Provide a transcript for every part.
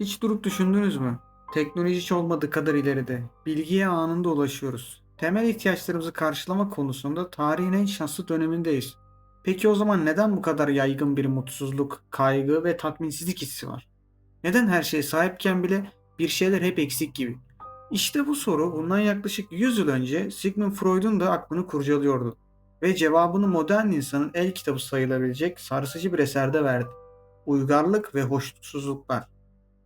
Hiç durup düşündünüz mü? Teknoloji hiç olmadığı kadar ileride. Bilgiye anında ulaşıyoruz. Temel ihtiyaçlarımızı karşılama konusunda tarihin en şanslı dönemindeyiz. Peki o zaman neden bu kadar yaygın bir mutsuzluk, kaygı ve tatminsizlik hissi var? Neden her şeye sahipken bile bir şeyler hep eksik gibi? İşte bu soru bundan yaklaşık 100 yıl önce Sigmund Freud'un da aklını kurcalıyordu. Ve cevabını modern insanın el kitabı sayılabilecek sarsıcı bir eserde verdi. Uygarlık ve hoşnutsuzluklar.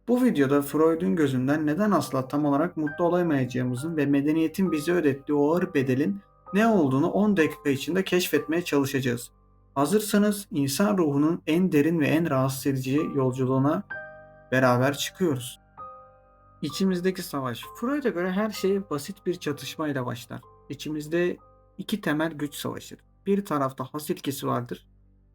Bu videoda Freud'un gözünden neden asla tam olarak mutlu olamayacağımızın ve medeniyetin bize ödettiği o ağır bedelin ne olduğunu 10 dakika içinde keşfetmeye çalışacağız. Hazırsanız insan ruhunun en derin ve en rahatsız edici yolculuğuna beraber çıkıyoruz. İçimizdeki savaş. Freud'a göre her şey basit bir çatışmayla başlar. İçimizde iki temel güç savaşır. Bir tarafta has ilkesi vardır.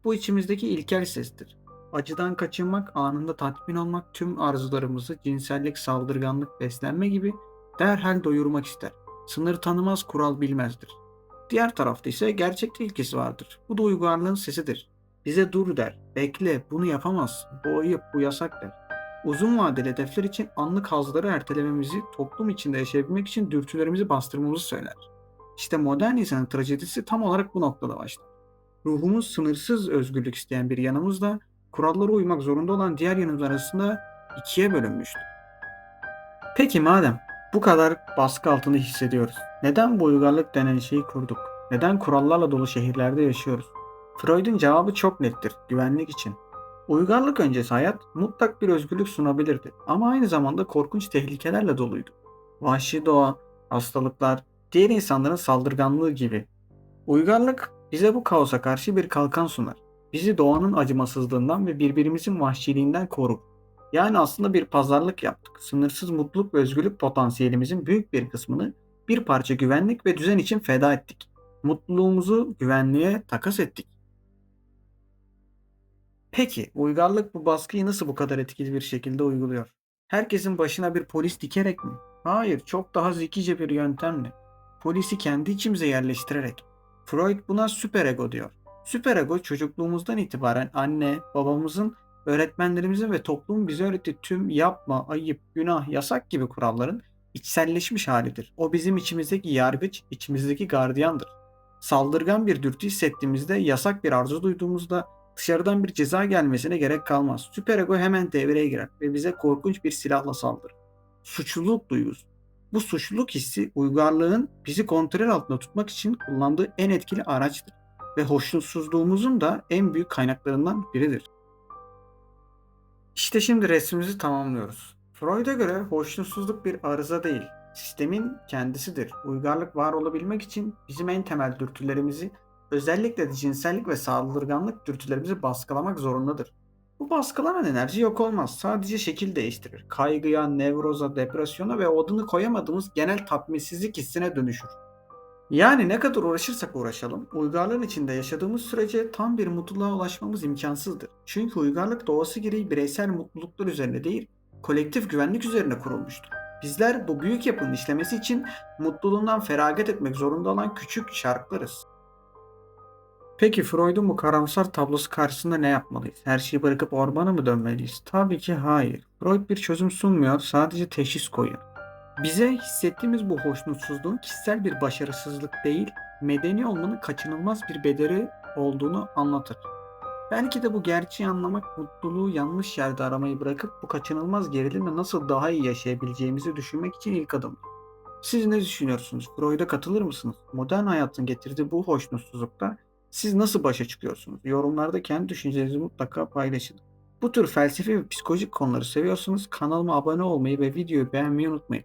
Bu içimizdeki ilkel sestir. Acıdan kaçınmak, anında tatmin olmak, tüm arzularımızı cinsellik, saldırganlık, beslenme gibi derhal doyurmak ister. Sınır tanımaz, kural bilmezdir. Diğer tarafta ise gerçek ilkesi vardır. Bu da uygarlığın sesidir. Bize dur der, bekle, bunu yapamazsın, bu ayıp, bu yasak der. Uzun vadeli hedefler için anlık hazları ertelememizi, toplum içinde yaşayabilmek için dürtülerimizi bastırmamızı söyler. İşte modern insanın trajedisi tam olarak bu noktada başlar. Ruhumuz sınırsız özgürlük isteyen bir yanımızla kurallara uymak zorunda olan diğer yanımız arasında ikiye bölünmüştür. Peki madem bu kadar baskı altında hissediyoruz, neden bu uygarlık denen şeyi kurduk? Neden kurallarla dolu şehirlerde yaşıyoruz? Freud'un cevabı çok nettir, güvenlik için. Uygarlık öncesi hayat mutlak bir özgürlük sunabilirdi ama aynı zamanda korkunç tehlikelerle doluydu. Vahşi doğa, hastalıklar, diğer insanların saldırganlığı gibi. Uygarlık bize bu kaosa karşı bir kalkan sunar. Bizi doğanın acımasızlığından ve birbirimizin vahşiliğinden korur. Yani aslında bir pazarlık yaptık. Sınırsız mutluluk ve özgürlük potansiyelimizin büyük bir kısmını bir parça güvenlik ve düzen için feda ettik. Mutluluğumuzu güvenliğe takas ettik. Peki uygarlık bu baskıyı nasıl bu kadar etkili bir şekilde uyguluyor? Herkesin başına bir polis dikerek mi? Hayır, çok daha zekice bir yöntemle. Polisi kendi içimize yerleştirerek. Freud buna süperego diyor. Süperego çocukluğumuzdan itibaren anne, babamızın, öğretmenlerimizin ve toplumun bize öğrettiği tüm yapma, ayıp, günah, yasak gibi kuralların içselleşmiş halidir. O bizim içimizdeki yargıç, içimizdeki gardiyandır. Saldırgan bir dürtü hissettiğimizde, yasak bir arzu duyduğumuzda dışarıdan bir ceza gelmesine gerek kalmaz. Süperego hemen devreye girer ve bize korkunç bir silahla saldırır. Suçluluk duyuyoruz. Bu suçluluk hissi uygarlığın bizi kontrol altında tutmak için kullandığı en etkili araçtır ve hoşnutsuzluğumuzun da en büyük kaynaklarından biridir. İşte şimdi resmimizi tamamlıyoruz. Freud'a göre hoşnutsuzluk bir arıza değil, sistemin kendisidir. Uygarlık var olabilmek için bizim en temel dürtülerimizi, özellikle de cinsellik ve saldırganlık dürtülerimizi baskılamak zorundadır. Bu baskılanan enerji yok olmaz. Sadece şekil değiştirir. Kaygıya, nevroza, depresyona ve adını koyamadığımız genel tatminsizlik hissine dönüşür. Yani ne kadar uğraşırsak uğraşalım, uygarlığın içinde yaşadığımız sürece tam bir mutluluğa ulaşmamız imkansızdır. Çünkü uygarlık doğası gereği bireysel mutluluklar üzerine değil, kolektif güvenlik üzerine kurulmuştur. Bizler bu büyük yapının işlemesi için mutluluğundan feragat etmek zorunda olan küçük şarklarız. Peki Freud'un bu karamsar tablosu karşısında ne yapmalıyız? Her şeyi bırakıp ormana mı dönmeliyiz? Tabii ki hayır. Freud bir çözüm sunmuyor, sadece teşhis koyuyor. Bize hissettiğimiz bu hoşnutsuzluğun kişisel bir başarısızlık değil, medeni olmanın kaçınılmaz bir bedeli olduğunu anlatır. Belki de bu gerçeği anlamak mutluluğu yanlış yerde aramayı bırakıp bu kaçınılmaz gerilimle nasıl daha iyi yaşayabileceğimizi düşünmek için ilk adım. Siz ne düşünüyorsunuz? Freud'a katılır mısınız? Modern hayatın getirdiği bu hoşnutsuzlukta siz nasıl başa çıkıyorsunuz? Yorumlarda kendi düşüncelerinizi mutlaka paylaşın. Bu tür felsefi ve psikolojik konuları seviyorsanız kanalıma abone olmayı ve videoyu beğenmeyi unutmayın.